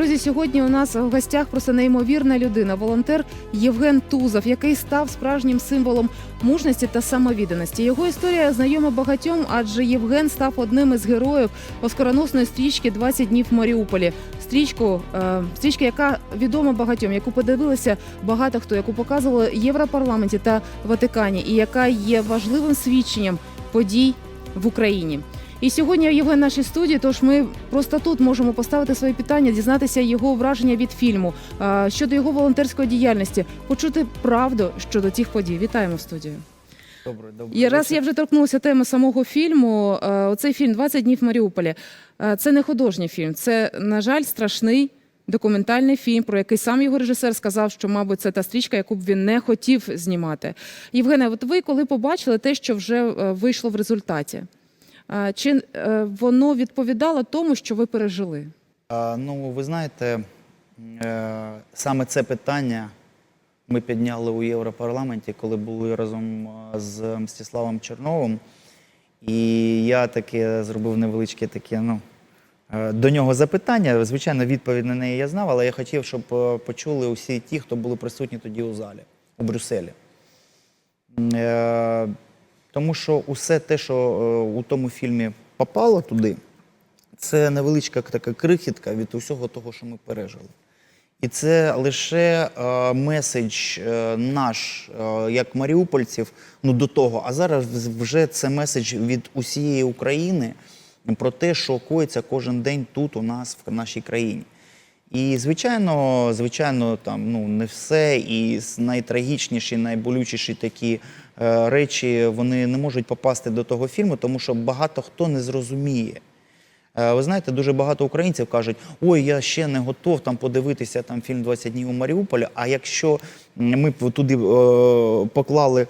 Друзі, сьогодні у нас в гостях просто неймовірна людина, волонтер Євген Тузов, який став справжнім символом мужності та самовідданості. Його історія знайома багатьом, адже Євген став одним із героїв оскароносної стрічки «20 днів в Маріуполі. Стрічку, е, стрічка, яка відома багатьом, яку подивилися багато хто, яку показували Європарламенті та Ватикані, і яка є важливим свідченням подій в Україні. І сьогодні Євген в нашій студії, тож ми просто тут можемо поставити свої питання, дізнатися його враження від фільму е, щодо його волонтерської діяльності, почути правду щодо цих подій. Вітаємо в студію. Добре, добре. І раз я вже торкнулася теми самого фільму, е, оцей фільм «20 днів в Маріуполі. е, Це не художній фільм, це, на жаль, страшний документальний фільм, про який сам його режисер сказав, що, мабуть, це та стрічка, яку б він не хотів знімати. Євгене, от ви коли побачили те, що вже вийшло в результаті, чи е, воно відповідало тому, що ви пережили? Ну, ви знаєте, е, саме це питання ми підняли у Європарламенті, коли були разом з Мстиславом Черновим. І я таке зробив невеличке таке, ну, е, до нього запитання. Звичайно, відповідь на неї я знав, але я хотів, щоб почули усі ті, хто були присутні тоді у залі, у Брюсселі. Тому що усе те, що е, у тому фільмі попало туди, це невеличка така крихітка від усього того, що ми пережили. І це лише е, меседж е, наш, е, як маріупольців, ну до того. А зараз вже це меседж від усієї України про те, що коїться кожен день тут, у нас, в нашій країні. І звичайно, звичайно, там ну не все, і найтрагічніші, найболючіші такі речі вони не можуть попасти до того фільму, тому що багато хто не зрозуміє. Е, Ви знаєте, дуже багато українців кажуть, ой, я ще не готов там подивитися там фільм «20 днів у Маріуполі. А якщо ми б туди е, поклали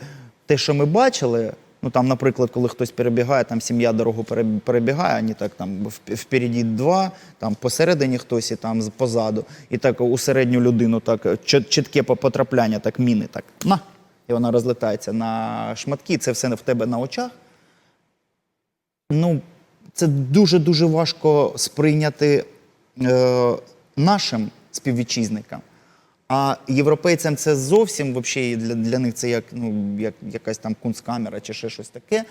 те, що ми бачили, ну там, наприклад, коли хтось перебігає, там сім'я дорогу перебігає, вони так там вп- впереді два, там посередині хтось і там позаду, і так у середню людину так чітке потрапляння, так міни, так на. І вона розлетається на шматки, це все в тебе на очах. Ну, це дуже-дуже важко сприйняти е, нашим співвітчизникам. А європейцям це зовсім вообще, для, для них це як, ну, як якась там кунсткамера чи ще щось таке.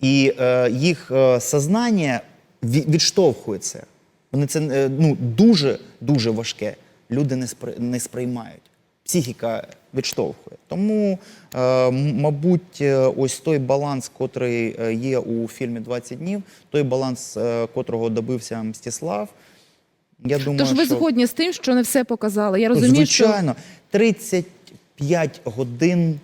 І е, їх е, сознання відштовхується. Вони це е, ну, дуже дуже важке. Люди не сприймають. Психіка відштовхує. Тому, е, мабуть, е, ось той баланс, котрий е, є у фільмі «20 днів, той баланс, котрого добився Мстислав. Я думаю, Тож ви що... згодні з тим, що не все показали. Я розумію, що Звичайно, 35 годин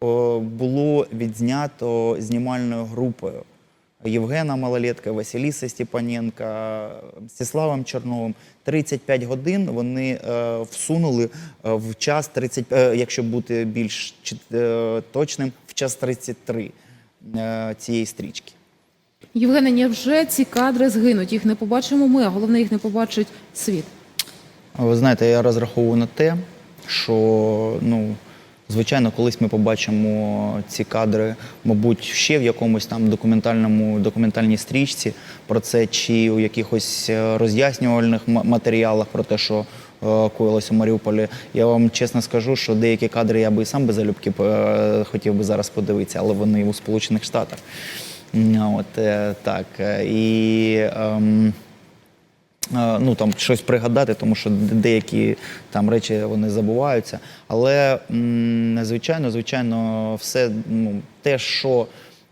о, було відзнято знімальною групою. Євгена Малолетка, Василіса Степаненка, Мстиславом Черновим. 35 годин вони е, всунули е, в час 30, е, якщо бути більш точним, в час 33 е, цієї стрічки. Євгене, невже ці кадри згинуть? Їх не побачимо ми, а головне, їх не побачить світ. Ви знаєте, я розраховую на те, що ну, звичайно, колись ми побачимо ці кадри, мабуть, ще в якомусь там документальному документальній стрічці про це, чи у якихось е, роз'яснювальних ма- матеріалах про те, що е, коїлось у Маріуполі. Я вам чесно скажу, що деякі кадри я би і сам би залюбки е, хотів би зараз подивитися, але вони у Сполучених Штатах. От е, так. І ем, ну там щось пригадати, тому що деякі там речі вони забуваються. Але звичайно, звичайно, все ну, те, що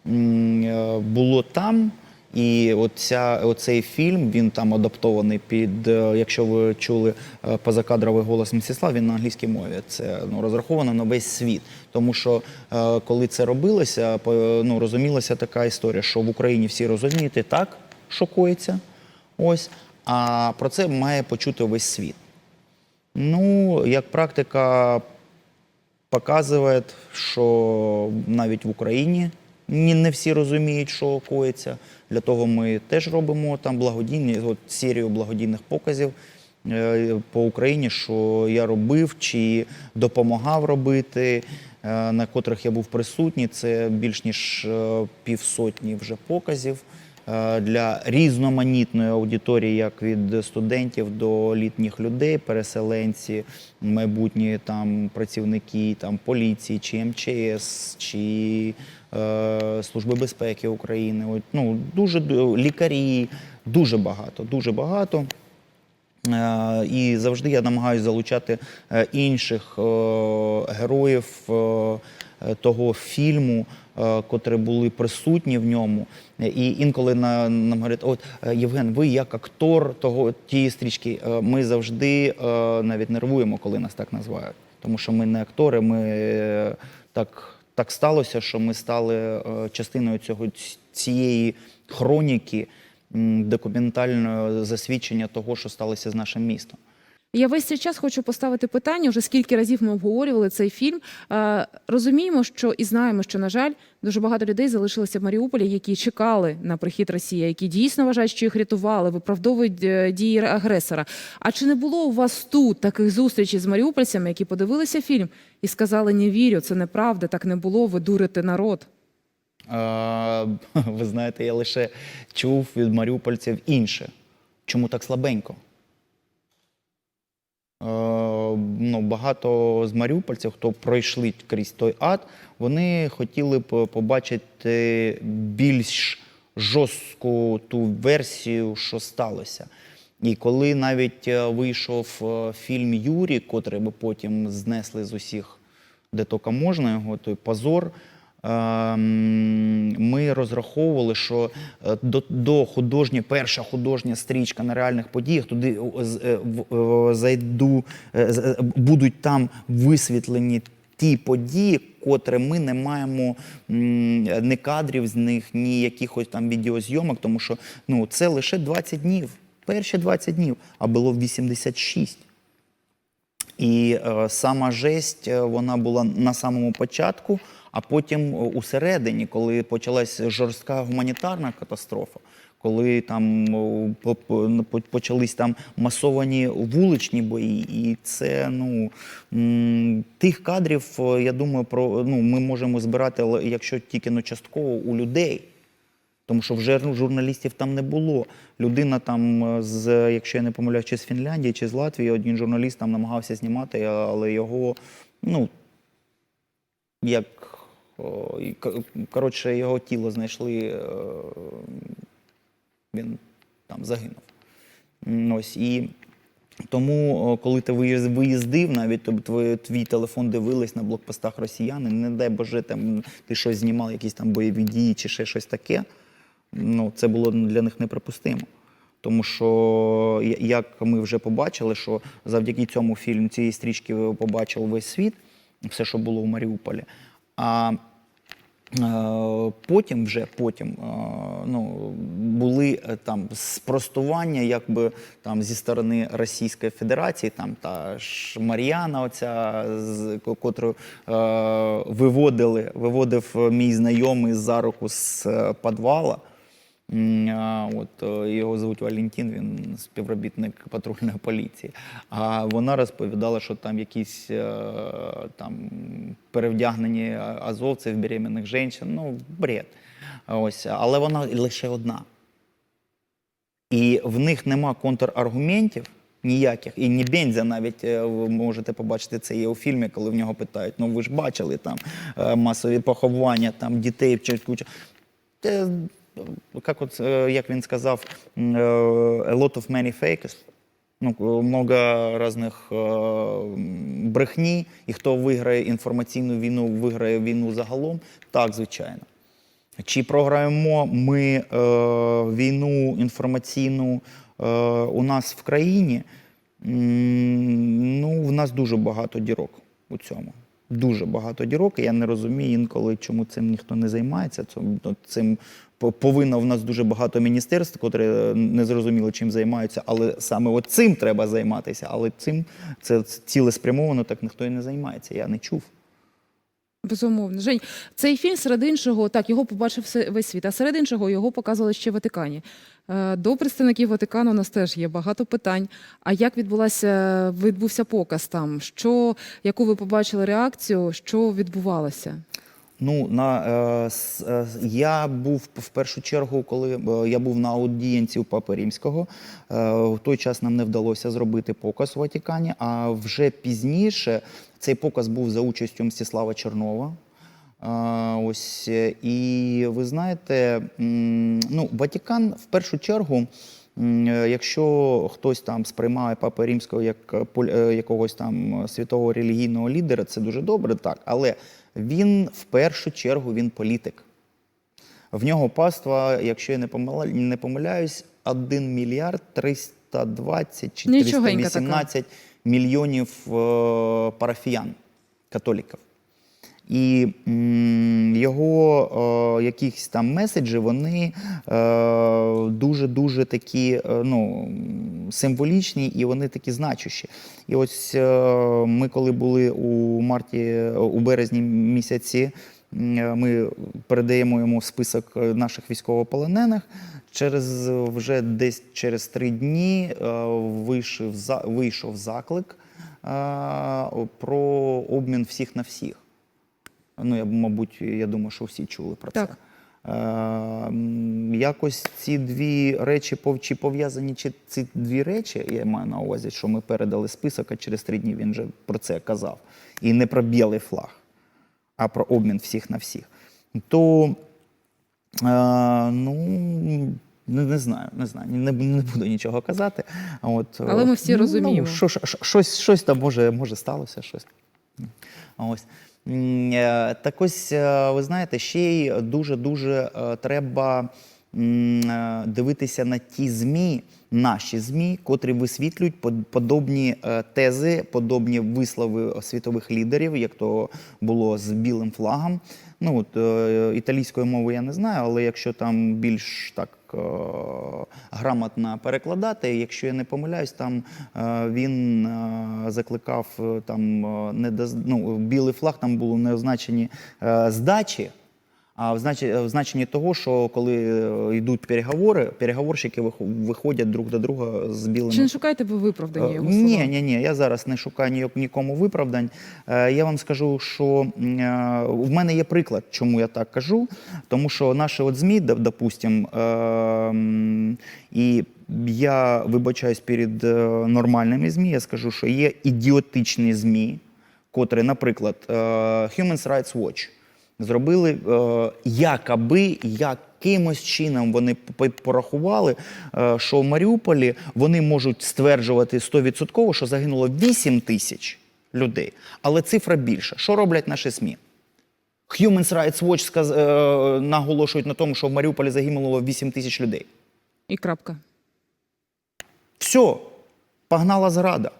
е, було там. І оця, оцей фільм він там адаптований під, е, якщо ви чули е, позакадровий голос Мстислав, він на англійській мові. Це ну, розраховано на весь світ. Тому що е, коли це робилося, ну, розумілася така історія, що в Україні всі розуміють так, що коїться. Ось. А про це має почути весь світ. Ну, як практика показує, що навіть в Україні ні- не всі розуміють, що коїться. Для того ми теж робимо там благодійні, от серію благодійних показів е, по Україні, що я робив чи допомагав робити, е, на котрих я був присутній. Це більш ніж е, півсотні вже показів. Е, для різноманітної аудиторії, як від студентів до літніх людей, переселенці, майбутні там працівники там поліції, чи МЧС, чи е, Служби безпеки України. От, ну дуже лікарі, дуже багато, дуже багато. Е, І завжди я намагаюся залучати е, інших героїв того фільму, котрі були присутні в ньому. Е, І інколи на, нам говорять, от е, Євген, ви як актор того тієї стрічки, е, ми завжди е, навіть нервуємо, коли нас так називають. Тому що ми не актори, ми е, так, так сталося, що ми стали е, частиною цього цієї хроніки документального засвідчення того, що сталося з нашим містом. Я весь цей час хочу поставити питання. Вже скільки разів ми обговорювали цей фільм. Е, Розуміємо, що і знаємо, що на жаль, дуже багато людей залишилося в Маріуполі, які чекали на прихід Росії, які дійсно вважають, що їх рятували, виправдовують е, дії агресора. А чи не було у вас тут таких зустрічей з маріупольцями, які подивилися фільм і сказали: не вірю, це неправда, так не було, ви дурите народ? Ви знаєте, я лише чув від маріупольців інше. Чому так слабенько? Е, Ну, багато з маріупольців, хто пройшли крізь той ад, вони хотіли б побачити більш жорстку ту версію, що сталося. І коли навіть е, вийшов е, фільм Юрій, котрий би потім знесли з усіх, де тільки можна його, той позор. Ми розраховували, що е, до, до художньої, перша художня стрічка на реальних подіях, туди е, е, зайду, будуть там висвітлені ті події, котре ми не маємо ні кадрів з них, ні якихось там відеозйомок, тому що ну, це лише 20 днів. Перші 20 днів, а було 86. І е, сама жесть вона була на самому початку, а потім е, усередині, коли почалась жорстка гуманітарна катастрофа, коли там е, ну, по- почались там масовані вуличні бої, і це ну тих кадрів, е, я думаю, про ну ми можемо збирати, якщо тільки ну, частково у людей. Тому що вже ну, журналістів там не було. Людина там з, якщо я не помиляюсь, чи з Фінляндії, чи з Латвії, один журналіст там намагався знімати, але його, ну, як, коротше, його тіло знайшли, е, він там загинув. Ось, і тому, коли ти виїздив, навіть тобто твій, телефон дивились на блокпостах росіяни, не дай Боже, там ти щось знімав, якісь там бойові дії чи ще щось таке. Ну, це було для них неприпустимо. Тому що, як ми вже побачили, що завдяки цьому фільму, цієї стрічки побачив весь світ, все, що було в Маріуполі. А Потім вже потім е, ну, були е, там спростування, якби там зі сторони Російської Федерації, там та ж Мар'яна, оця з ко- котру е, виводили, виводив мій знайомий за руку з е, підвала. От е, його звуть Валентин, він співробітник патрульної поліції. А вона розповідала, що там якісь е, там перевдягнені азовців, беременних жінок. Ну, бред. Ось, але вона лише одна. І в них нема контраргументів ніяких. І ні Бензя навіть е, ви можете побачити це є у фільмі, коли в нього питають: ну ви ж бачили там масові поховання, там дітей куча. Як, от, е, як він сказав, е, a lot of many fakes. Ну, много різних е, брехні, і хто виграє інформаційну війну, виграє війну загалом. Так, звичайно. Чи програємо ми е, війну інформаційну е, у нас в країні? Ну, в нас дуже багато дірок у цьому. Дуже багато дірок. І я не розумію інколи, чому цим ніхто не займається. Цим, ну, цим повинно в нас дуже багато міністерств, котрі е, не зрозуміло, чим займаються, але саме цим треба займатися. Але цим це цілеспрямовано так ніхто і не займається. Я не чув. Безумовно, Жень, цей фільм серед іншого, так його побачив весь світ. А серед іншого його показували ще в Ватикані. Е, До представників Ватикану у нас теж є багато питань. А як відбулася відбувся показ там? Що яку ви побачили реакцію? Що відбувалося? Ну, на, е, е, я був в першу чергу, коли е, я був на аудієнці у Папи Римського. Е, в той час нам не вдалося зробити показ у Ватикані, а вже пізніше цей показ був за участю Мстислава Чернова. А, ось е, і ви знаєте, ну, Ватикан в першу чергу, е, якщо хтось там сприймає Папи Римського як е, е, якогось там святого релігійного лідера, це дуже добре, так. Але він в першу чергу він політик. В нього паства, якщо я не помиляюсь, 1 мільярд 320 чи Нічогенька 318 мільйонів е, парафіян, католіків. І його е, якісь там меседжі, вони дуже-дуже такі е, ну, символічні і вони такі значущі. І ось е, ми, коли були у марті, у березні місяці, ми передаємо йому список наших військовополонених. Через вже десь через три дні вийшов, вийшов заклик про обмін всіх на всіх. Ну, я, мабуть, я думаю, що всі чули про Так. це. Е, якось ці дві речі чи пов'язані чи ці дві речі, я маю на увазі, що ми передали список, а через три дні він вже про це казав. І не про білий флаг, а про обмін всіх на всіх. То е, ну. Не, не знаю, не знаю, не, не буду нічого казати. От, Але ми всі ну, розуміємо. що, що, що- щось, щось там може, може сталося, щось. Ось. Е, Так ось, е, ви знаєте, ще й дуже-дуже е, треба дивитися на ті ЗМІ, наші ЗМІ, котрі висвітлюють подобні тези, подобні вислови світових лідерів, як то було з білим флагом. Ну, от, італійської мови я не знаю, але якщо там більш так грамотно перекладати, якщо я не помиляюсь, там е, він е, закликав е, там е, не до, ну, білий флаг там було не означені е, здачі. А в значенні, в значенні того, що коли е, йдуть переговори, переговорщики виходять друг до друга з білими Чи не шукаєте ви виправдання його Е, Ні, ні, ні, я зараз не шукаю нікому виправдань. Е, Я вам скажу, що е, в мене є приклад, чому я так кажу. Тому що наші от ЗМІ, доп- допустим, е, і я вибачаюсь перед е, нормальними ЗМІ, я скажу, що є ідіотичні ЗМІ, котрі, наприклад, е, Human Rights Watch зробили е, якоби якимось чином вони порахували, е, що в Маріуполі вони можуть стверджувати 100%, що загинуло 8 тисяч людей, але цифра більша. Що роблять наші СМІ? Human Rights Watch сказ, е, наголошують на тому, що в Маріуполі загинуло 8 тисяч людей. І крапка. Все, погнала зрада.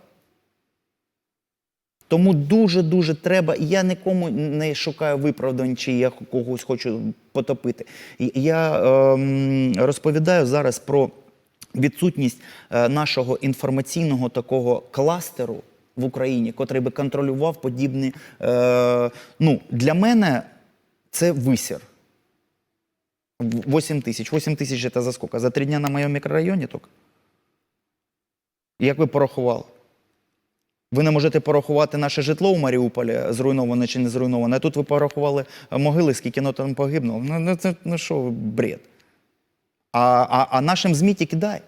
Тому дуже-дуже треба. Я нікому не шукаю виправдань, чи я когось хочу потопити. Я ем, розповідаю зараз про відсутність е, нашого інформаційного такого кластеру в Україні, котрий би контролював подібні. Е, ну, для мене це висір. 8 тисяч. 8 тисяч це за скільки? За три дня на моєму мікрорайоні тільки? Як ви порахували? Ви не можете порахувати наше житло у Маріуполі, зруйноване чи не зруйноване. Тут ви порахували могили, скільки ну, там погибло. Ну, ну, це ну, що, бред. А, а, а нашим ЗМІ тільки дай.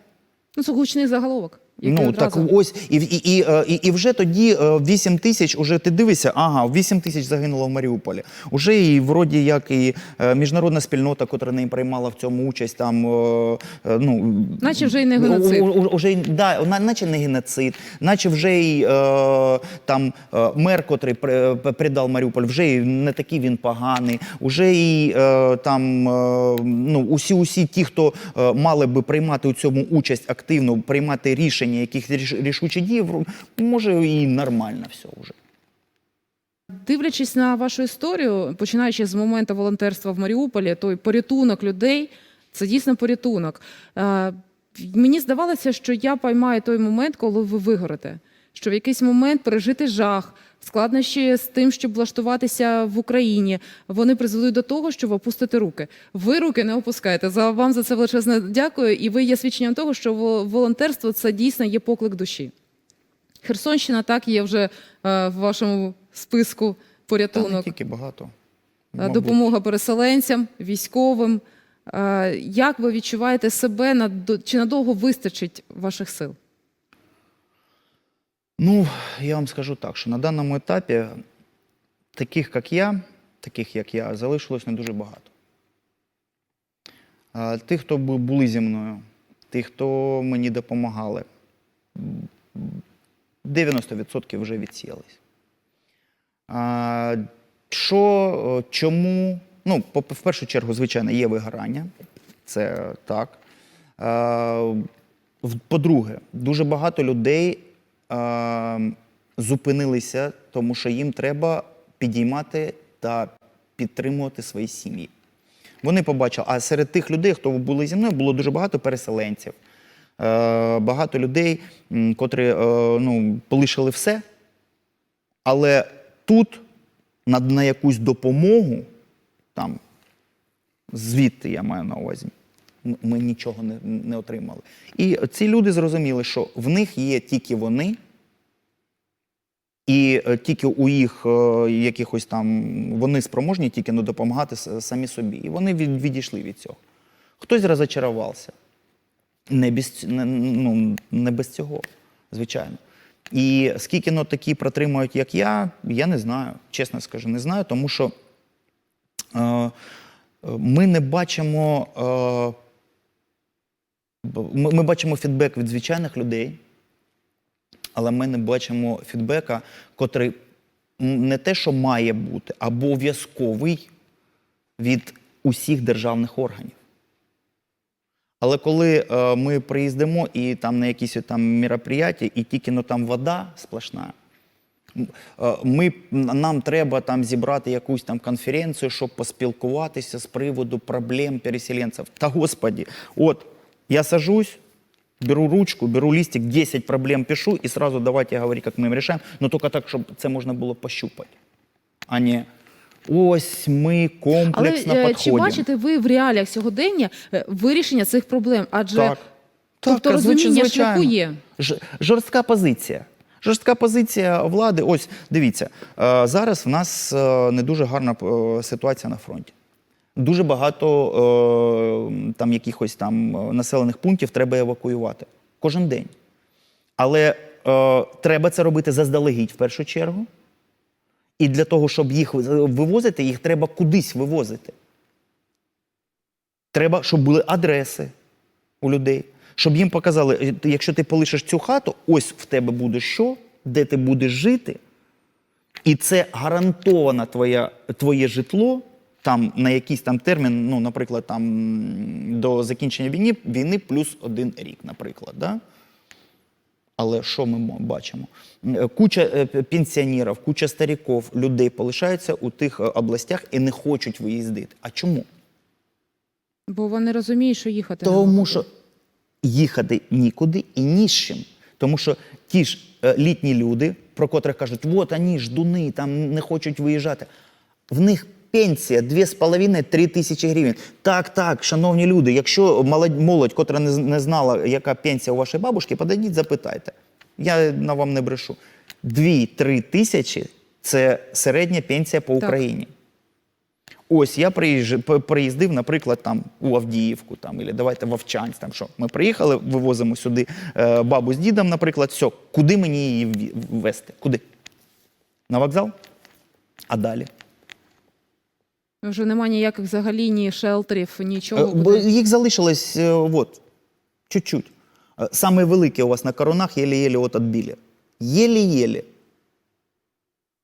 Ну, це гучний заголовок. Ну одразу... так ось, і, і, і, е, і, і вже тоді е, 8 тисяч, уже ти дивишся, ага, 8 тисяч загинуло в Маріуполі. Уже і вроді як і е, міжнародна спільнота, котра не приймала в цьому участь, там е, е, ну Наче вже й не геноцид. У- у- Уже да, наче не геноцид, наче вже й е, там е, мер, котрий придав Маріуполь, вже й не такий він поганий. Уже і е, там е, ну, усі, усі ті, хто е, мали би приймати у цьому участь активно, приймати рішення, яких ріш- рішучі дії, може і нормально все вже. Дивлячись на вашу історію, починаючи з моменту волонтерства в Маріуполі, той порятунок людей це дійсно порятунок. Е, мені здавалося, що я поймаю той момент, коли ви вигорите. Що в якийсь момент пережити жах, складнощі з тим, щоб влаштуватися в Україні, вони призведуть до того, що ви опустите руки. Ви руки не опускаєте. За вам за це величезне дякую. І ви є свідченням того, що волонтерство це дійсно є поклик душі. Херсонщина так є вже е, в вашому списку Та не порятунок. тільки багато. Мабуть. допомога переселенцям, військовим. Е, Як ви відчуваєте себе на чи надовго вистачить ваших сил? Ну, я вам скажу так, що на даному етапі таких, як я, таких, як я, залишилось не дуже багато. Тих, хто були зі мною, тих, хто мені допомагали, 90% вже відсіялись. Що, чому? Ну, в першу чергу, звичайно, є вигорання. Це так. По-друге, дуже багато людей зупинилися, тому що їм треба підіймати та підтримувати свої сім'ї. Вони побачили, а серед тих людей, хто були зі мною, було дуже багато переселенців, е, багато людей, котрі е, ну, полишили все, але тут на, якусь допомогу, там, звідти я маю на увазі, ми нічого не, не отримали. І ці люди зрозуміли, що в них є тільки вони, і е, тільки у їх е, якихось там вони спроможні тільки ну, допомагати самі собі. І вони від, відійшли від цього. Хтось розочарувався. Не без, не, ну, не без цього, звичайно. І скільки ну, такі протримують, як я, я не знаю. Чесно скажу, не знаю, тому що е, е, ми не бачимо. Ми, ми бачимо фідбек від звичайних людей, але ми не бачимо фідбека, котрий не те, що має бути, а обов'язковий від усіх державних органів. Але коли е, ми приїздимо і там на якісь там мероприятия, і тільки ну, там вода сплошна, е, ми, нам треба там зібрати якусь там конференцію, щоб поспілкуватися з приводу проблем переселенців. Та господі, от я сажусь, беру ручку, беру листик, 10 проблем пишу і сразу давайте говорити, як ми їм рішаємо, но тільки так, щоб це можна було пощупати, а не ось ми Але комплексно е, чи підходимо. бачите ви в реаліях сьогодення е, вирішення цих проблем? Адже Так. тобто Так, розуміння шляху є. Ж- жорстка позиція. Жорстка позиція влади. Ось дивіться, е, зараз в нас не дуже гарна ситуація на фронті. Дуже багато е, там якихось там е, населених пунктів треба евакуювати кожен день. Але е, треба це робити заздалегідь в першу чергу. І для того, щоб їх вивозити, їх треба кудись вивозити. Треба, щоб були адреси у людей, щоб їм показали, е, якщо ти полишиш цю хату, ось в тебе буде що, де ти будеш жити, і це гарантовано твоє, твоє житло там на якийсь там термін, ну, наприклад, там до закінчення війни, війни плюс один рік, наприклад. Да? Але що ми бачимо? Е, Куча е, пенсіонерів, куча стариків, людей полишаються у тих е, областях і не хочуть виїздити. А чому? Бо вони розуміють, що їхати Тому що їхати нікуди і ні з чим. Тому що ті ж літні люди, про котрих кажуть, от вони ждуни, там не хочуть виїжджати. В них пенсія 2,5-3 тисячі гривень. Так, так, шановні люди, якщо молодь, молодь котра не, не знала, яка пенсія у вашої бабушки, подойдіть, запитайте. Я на вам не брешу. 2-3 тисячі це середня пенсія по Так. Україні. Ось я приїздив, наприклад, там у Авдіївку, там, або давайте в Овчанськ. Там що ми приїхали, вивозимо сюди е, бабу з дідом, наприклад, все, куди мені її ввезти? Куди? На вокзал? А далі? Вже немає ніяких взагалі ні шелтерів, нічого. Е, бо їх залишилось е, от, чуть-чуть. Е, Саме велике у вас на коронах єлі-єлі от відбили. Єлі-єлі.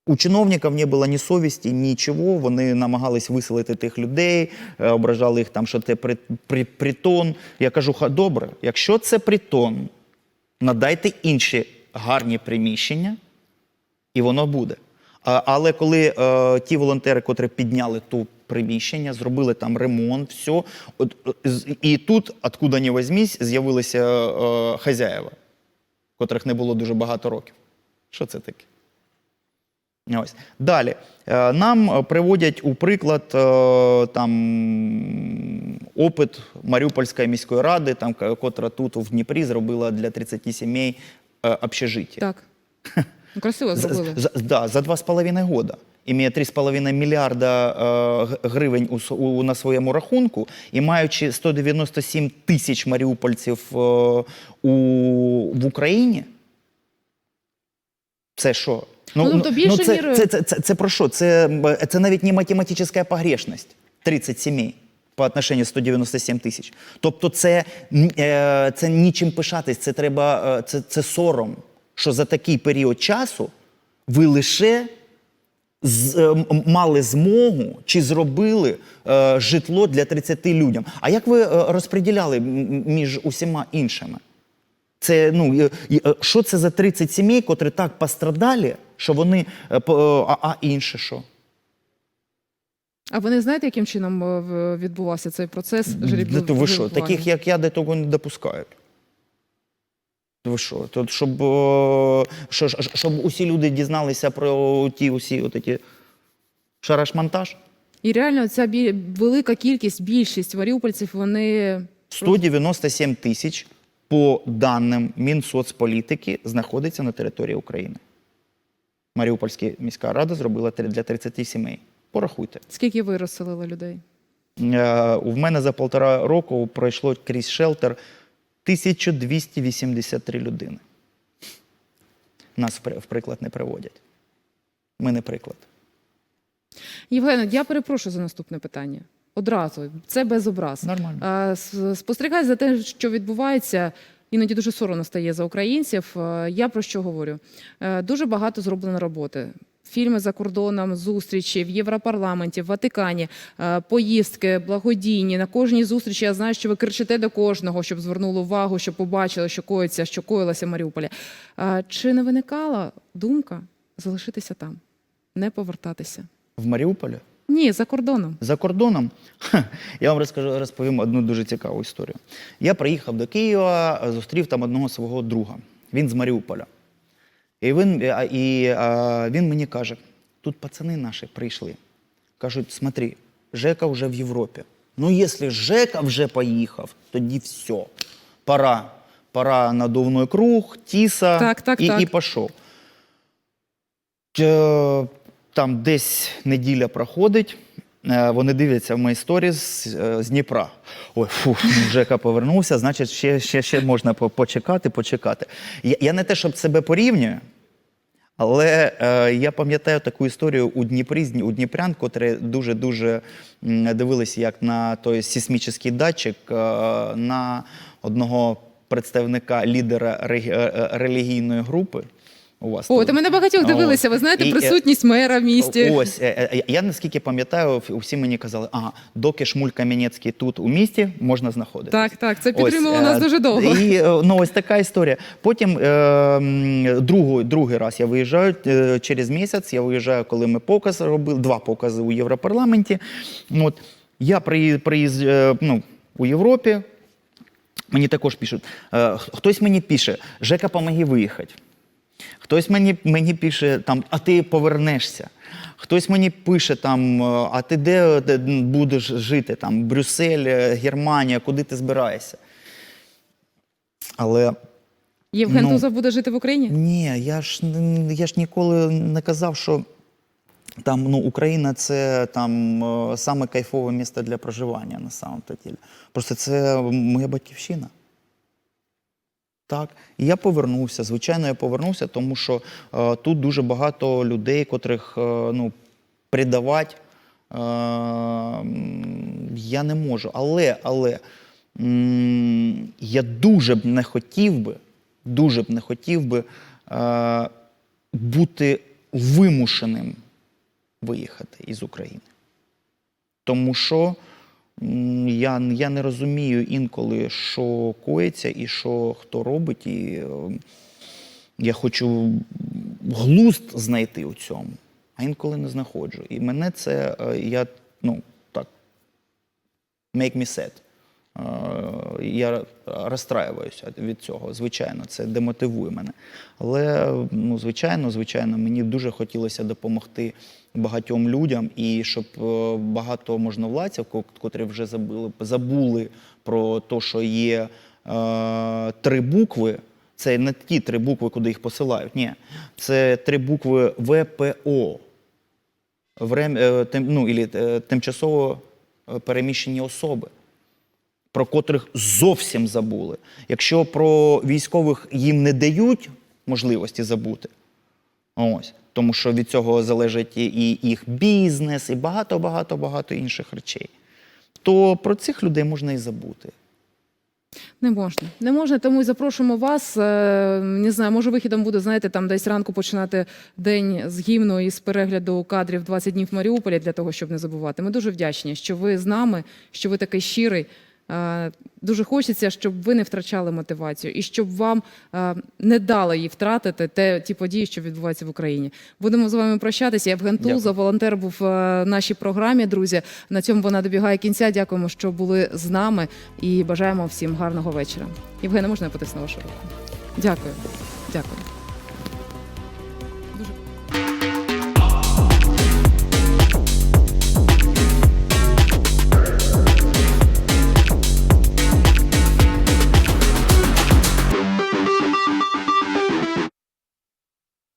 У чиновників не було ні совісті, нічого. Вони намагались виселити тих людей, ображали їх там, що це при, при, притон. Я кажу, «Ха, добре, якщо це притон, надайте інші гарні приміщення, і воно буде. Але коли е, ті волонтери, котрі підняли ту приміщення, зробили там ремонт, все, от, е, і тут, откуда не возьмісь, з'явилися е, хазяєва, котрих не було дуже багато років. Що це таке? Ось. Далі. Е, Нам е, приводять у приклад е, там, опит Маріупольської міської ради, там, котра тут в Дніпрі зробила для 30 сімей е, общежиття. Так. Ну, Красиво зробили. за, да, за два з половиною года. імеє 3,5 мільярда е, гривень у, у, на своєму рахунку, і маючи 197 тисяч маріупольців е, у, в Україні, це що? Ну, тобто більше це, мірою- це, це, це, це про що? Це, це навіть не математична погрешність. 30 сімей по отношению 197 тисяч. Тобто це, е, це нічим пишатись, це треба, е, це, це сором, що за такий період часу ви лише з, е, мали змогу чи зробили е, житло для 30 людям. А як ви е, розподіляли між усіма іншими? Це ну е, що це за 30 сімей, котрі так пострадали, що вони а, а інше що? А ви не знаєте, яким чином відбувався цей процес ви що? Таких як я до того не допускають. Ви що? То, щоб, е, що, щоб усі люди дізналися про ті усі от ті шараш-монтаж? І реально ця бі... велика кількість, більшість маріупольців, вони 197 тисяч по даним Мінсоцполітики знаходиться на території України. Маріупольська міська рада зробила для 30 сімей. Порахуйте. скільки ви розселили людей? Е, У мене за полтора року пройшло крізь шелтер 1283 людини. Нас в приклад не приводять. Ми не приклад. Євгена, я перепрошую за наступне питання. Одразу, це без образ. Нормально. А, с- Спостерігаю за те, що відбувається. Іноді дуже соромно стає за українців. Я про що говорю? Е, Дуже багато зроблено роботи. Фільми за кордоном, зустрічі в Європарламенті, в Ватикані, е, поїздки, благодійні. На кожній зустрічі я знаю, що ви кричите до кожного, щоб звернули увагу, щоб побачили, що коїться, що коїлося в Маріуполі. Е, Чи не виникала думка залишитися там, не повертатися? В Маріуполі? Ні, за кордоном. За кордоном ха, я вам розкажу, розповім одну дуже цікаву історію. Я приїхав до Києва, зустрів там одного свого друга. Він з Маріуполя. І він, і, а, він мені каже: тут пацани наші прийшли. Кажуть, смотри, Жека вже в Європі. Ну, якщо Жека вже поїхав, тоді все. Пора. Пора надувний круг, тіса Так, так, і, так. і пішов. Е, Там десь неділя проходить. Е, Вони дивляться в мої сторіс е, з Дніпра. Ой, фу, Жека повернувся, значить, ще, ще, ще можна почекати, почекати. Я, я не те, щоб себе порівнюю, але е, я пам'ятаю таку історію у Дніпрі, у Дніпрян, котрі дуже-дуже дивилися як на той сейсмічний датчик е, на одного представника лідера е, релігійної групи. У вас О, тут. та ми на багатьох дивилися. Ви знаєте, І, е, присутність мера в місті. Ось, е, е, я наскільки пам'ятаю, всі мені казали, ага, доки Шмуль Кам'янецький тут у місті, можна знаходитись. Так, так, це е, нас дуже довго. І, е, ну, ось така історія. Потім е, другий, другий раз я виїжджаю е, через місяць. Я виїжджаю, коли ми показ робили, два покази у Європарламенті. От, я приїзд е, ну, у Європі. Мені також пишуть. Е, хтось мені пише, Жека, помоги виїхати. Хтось мені, мені пише, там, а ти повернешся. Хтось мені пише, там, а ти де, де будеш жити? Там, Брюссель, е, Германія, куди ти збираєшся? Але Євген ну, Тузов буде жити в Україні? ні, я ж, я ж ніколи не казав, що там, ну, Україна це там е, саме кайфове місце для проживання на самом то ділі. Просто це моя батьківщина. Так, і я повернувся. Звичайно, я повернувся, тому що е, тут дуже багато людей, котрих е, ну, придавати е, я не можу. Але, але м, я дуже б не хотів би, дуже б не хотів би е, бути вимушеним виїхати із України. Тому що я, я не розумію інколи, що коїться і що хто робить. І е, я хочу глузд знайти у цьому, а інколи не знаходжу. І мене це е, я ну так make me sad. Я розстраюваюся від цього, звичайно, це демотивує мене. Але, ну, звичайно, звичайно, мені дуже хотілося допомогти багатьом людям, і щоб е, багато можновладців, котрі вже забули, забули про те, що є е, три букви. Це не ті три букви, куди їх посилають. Ні, це три букви ВПО. врем, е, ну, ілі, е, тимчасово переміщені особи, про котрих зовсім забули. Якщо про військових їм не дають можливості забути, ось, тому що від цього залежить і- їх бізнес, і багато, багато, багато інших речей, то про цих людей можна і забути. Не можна. Не можна, тому і запрошуємо вас. е, Не знаю, може вихідом буде, знаєте, там десь ранку починати день з гімну і з перегляду кадрів 20 днів в Маріуполі для того, щоб не забувати. Ми дуже вдячні, що ви з нами, що ви такий щирий. Е, Дуже хочеться, щоб ви не втрачали мотивацію і щоб вам е, не дали її втратити те, ті події, що відбуваються в Україні. Будемо з вами прощатися. Євген. Туза, волонтер, був е, в нашій програмі. Друзі, на цьому вона добігає кінця. Дякуємо, що були з нами і бажаємо всім гарного вечора. Євгене, можна я потисну вашу руку? Дякую. Дякую.